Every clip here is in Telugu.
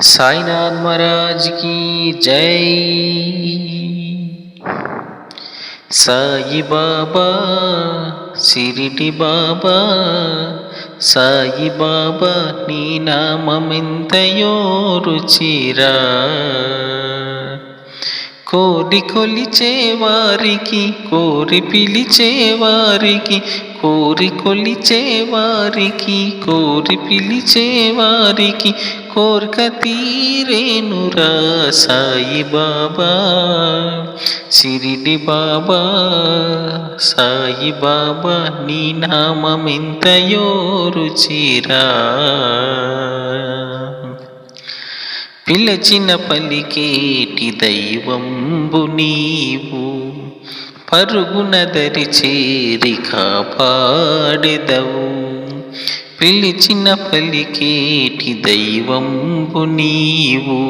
సాయినాథ్ మహారాజ్కి జై సాయి బాబా సిరిటి బాబా సాయి బాబా నీ నామమెంతయో రుచిరా కోరి కొలిచే వారికి కోరి పిలిచే వారికి కోరి కొలిచే వారికి కోరి పిలిచే వారికి కోరిక తీరేనురా సాయి బాబా. సిరిడి బాబా సాయి బాబా నీ నామమెంతయో రుచిరా. పిలచిన పలికేటి దైవంబు నీవు పరుగున దరిచేరి కాపాడెదవు. పిలిచిన పలికేటి దైవంబు నీవు.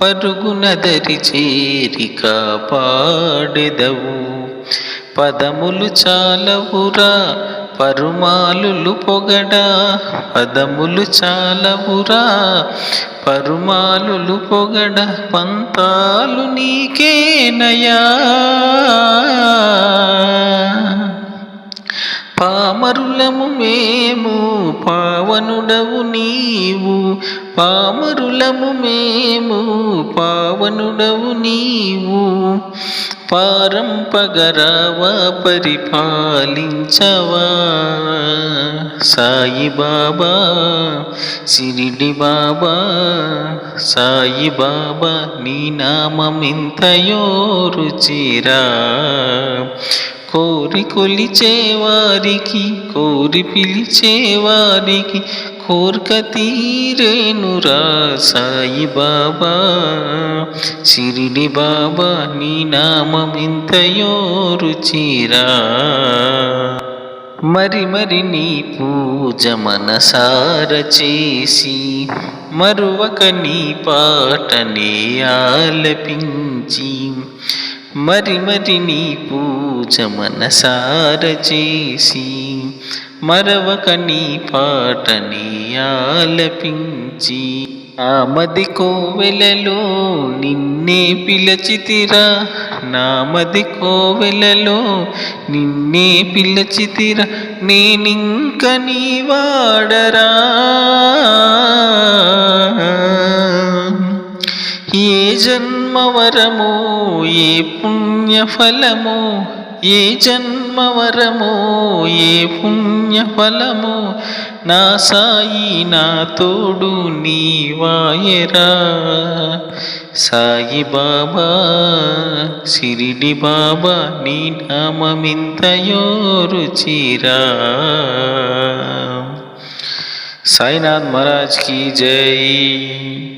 పరుగున దరిచేరి కాపాడెదవు. పదములు చాలవురా పరుమాలులు పొగడా. పదములు చాలవురా పరుమాలులు పొగడ. పంతాలు నీకేనయా? పామరులము మేము పావనుడవు నీవు పామరులము మేము పావనుడవు నీవు. పారంపగరావా పరిపాలించవా? సాయి బాబా సిరిడి బాబా సాయి బాబా నీ నామం నామమింతయో రుచిరా. కోరి కొలిచేవారికి కోరి పిలిచేవారికి కోరిక తీరేనురా సాయి బాబా. సిరిడి బాబా నీ నామమింతయో రుచిరా. మరి మరి నీ పూజ మనసార చేసి మరువక నీ పాటనే ఆలపించి మరి మరి నీ పూజ మనసార చేసి మరవక నీ పాటని ఆలపించి ఆమది కోవెలలో నిన్నే పిలచితిరా నామది కోవెలలో నిన్నే పిలచితిరా నేనింక నీ వాడరా. ఏ జన్మవరము ఏ పుణ్యఫలము ఏ జన్మవరము ఏ పుణ్యఫలము నా సాయి నా తోడు నీవాయరా. సాయి బాబా సిరిడి బాబా నీ నామమింతయో రుచిరా. సాయినాథ్ మహారాజ్కి జై.